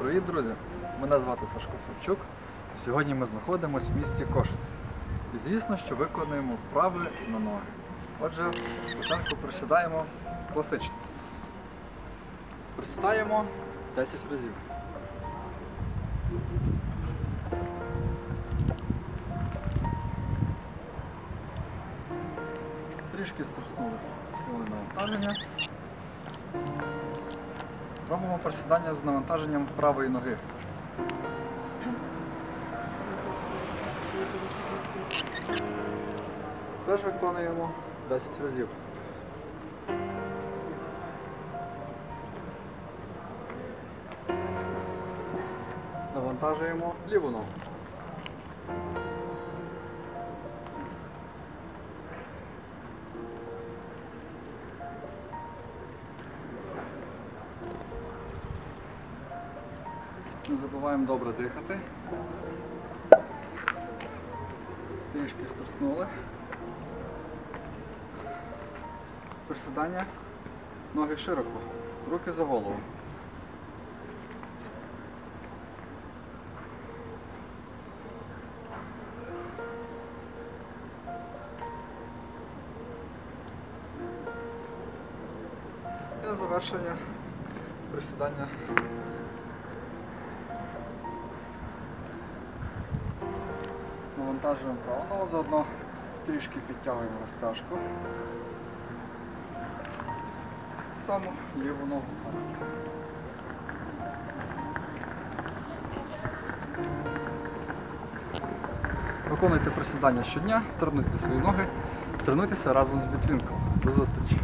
Привіт, друзі! Мене звати Сашко Савчук. Сьогодні ми знаходимося в місті Кошице. І звісно, що виконуємо вправи на ноги. Отже, спочатку присідаємо класично. Присідаємо 10 разів. Трішки струснули, скинули навантаження. Робимо присідання з навантаженням правої ноги. Теж виконуємо 10 разів. Навантажуємо ліву ногу. Не забуваємо добре дихати. Трішки струснули. Присідання. Ноги широко. Руки за голову. І на завершення присідання Навантажуємо праву ногу, заодно трішки підтягуємо розтяжку. Саму ліву ногу. Виконуйте присідання щодня, тренуйте свої ноги, тренуйтеся разом з Бітвінком. До зустрічі!